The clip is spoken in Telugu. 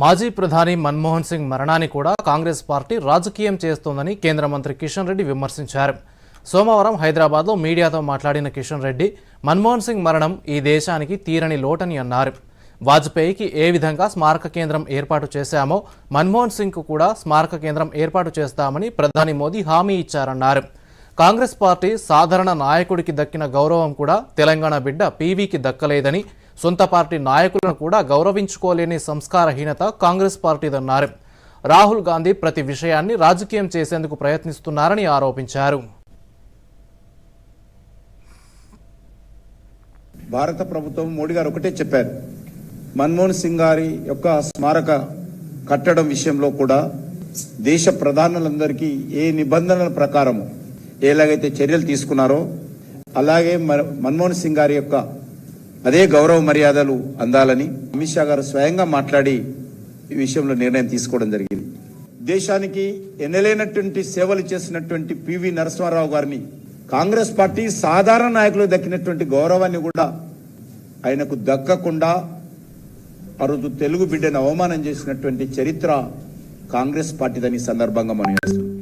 మాజీ ప్రధాని మన్మోహన్ సింగ్ మరణాన్ని కూడా కాంగ్రెస్ పార్టీ రాజకీయం చేస్తోందని కేంద్ర మంత్రి కిషన్ రెడ్డి విమర్శించారు. సోమవారం హైదరాబాద్లో మీడియాతో మాట్లాడిన కిషన్ రెడ్డి మన్మోహన్ సింగ్ మరణం ఈ దేశానికి తీరని లోటని అన్నారు. వాజ్పేయికి ఏ విధంగా స్మారక కేంద్రం ఏర్పాటు చేశామో మన్మోహన్ సింగ్కు కూడా స్మారక కేంద్రం ఏర్పాటు చేస్తామని ప్రధాని మోదీ హామీ ఇచ్చారన్నారు. కాంగ్రెస్ పార్టీ సాధారణ నాయకుడికి దక్కిన గౌరవం కూడా తెలంగాణ బిడ్డ పీవీకి దక్కలేదని సొంత పార్టీ నాయకులను కూడా గౌరవించుకోలేని సంస్కారహీనత కాంగ్రెస్ పార్టీదన్నారు. రాహుల్ గాంధీ ప్రతి విషయాన్ని రాజకీయం చేసేందుకు ప్రయత్నిస్తున్నారని ఆరోపించారు. భారత ప్రభుత్వం మోడీ గారు ఒకటే చెప్పారు. మన్మోహన్ సింగ్ గారి యొక్క స్మారక కట్టడం విషయంలో కూడా దేశ ప్రధానులందరికీ ఏ నిబంధనల ప్రకారం ఎలాగైతే చర్యలు తీసుకున్నారో అలాగే మన్మోహన్ సింగ్ గారి యొక్క అదే గౌరవ మర్యాదలు అందాలని అమిత్ షా గారు స్వయంగా మాట్లాడి ఈ విషయంలో నిర్ణయం తీసుకోవడం జరిగింది. దేశానికి ఎన్నలేనటువంటి సేవలు చేసినటువంటి పివి నరసింహారావు గారిని కాంగ్రెస్ పార్టీ సాధారణ నాయకులు దక్కినటువంటి గౌరవాన్ని కూడా ఆయనకు దక్కకుండా ఆ రోజు తెలుగు బిడ్డను అవమానం చేసినటువంటి చరిత్ర కాంగ్రెస్ పార్టీదని సందర్భంగా మనం చేస్తున్నాం.